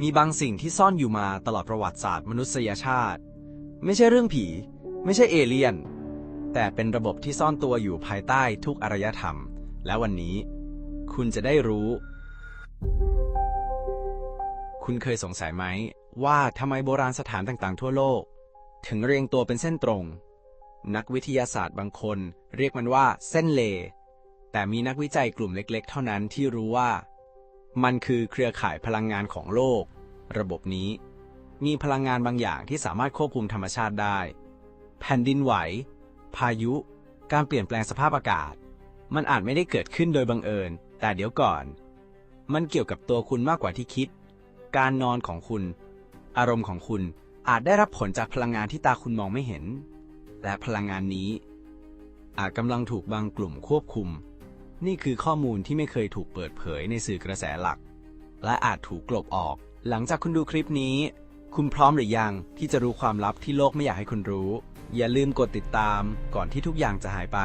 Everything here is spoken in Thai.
มีบางสิ่งที่ซ่อนอยู่มาตลอดประวัติศาสตร์มนุษยชาติ ไม่ใช่เรื่องผี ไม่ใช่เอเลี่ยน แต่เป็นระบบที่ซ่อนตัวอยู่ภายใต้ทุกอารยธรรม และวันนี้ คุณจะได้รู้ คุณเคยสงสัยไหม ว่าทำไมโบราณสถานต่างๆ ทั่วโลก ถึงเรียงตัวเป็นเส้นตรง นักวิทยาศาสตร์บางคน เรียกมันว่าเส้นเล แต่มีนักวิจัยกลุ่มเล็ก ๆ เท่านั้นที่รู้ว่ามันคือเครือข่ายพลังงานของโลก ระบบนี้ มีพลังงานบางอย่างที่สามารถควบคุมธรรมชาติได้ แผ่นดินไหว พายุ การเปลี่ยนแปลงสภาพอากาศ มันอาจไม่ได้เกิดขึ้นโดยบังเอิญ แต่เดี๋ยวก่อน มันเกี่ยวกับตัวคุณมากกว่าที่คิด การนอนของคุณ อารมณ์ของคุณอาจได้รับผลจากพลังงานที่ตาคุณมองไม่เห็น และพลังงานนี้ อาจกำลังถูกบางกลุ่มควบคุม นี่คือข้อมูลที่ไม่เคยถูกเปิดเผยในสื่อกระแสหลัก และอาจถูกกลบออก หลังจากคุณดูคลิปนี้ คุณพร้อมหรือยังที่จะรู้ความลับที่โลกไม่อยากให้คุณรู้ อย่าลืมกดติดตามก่อนที่ทุกอย่างจะหายไป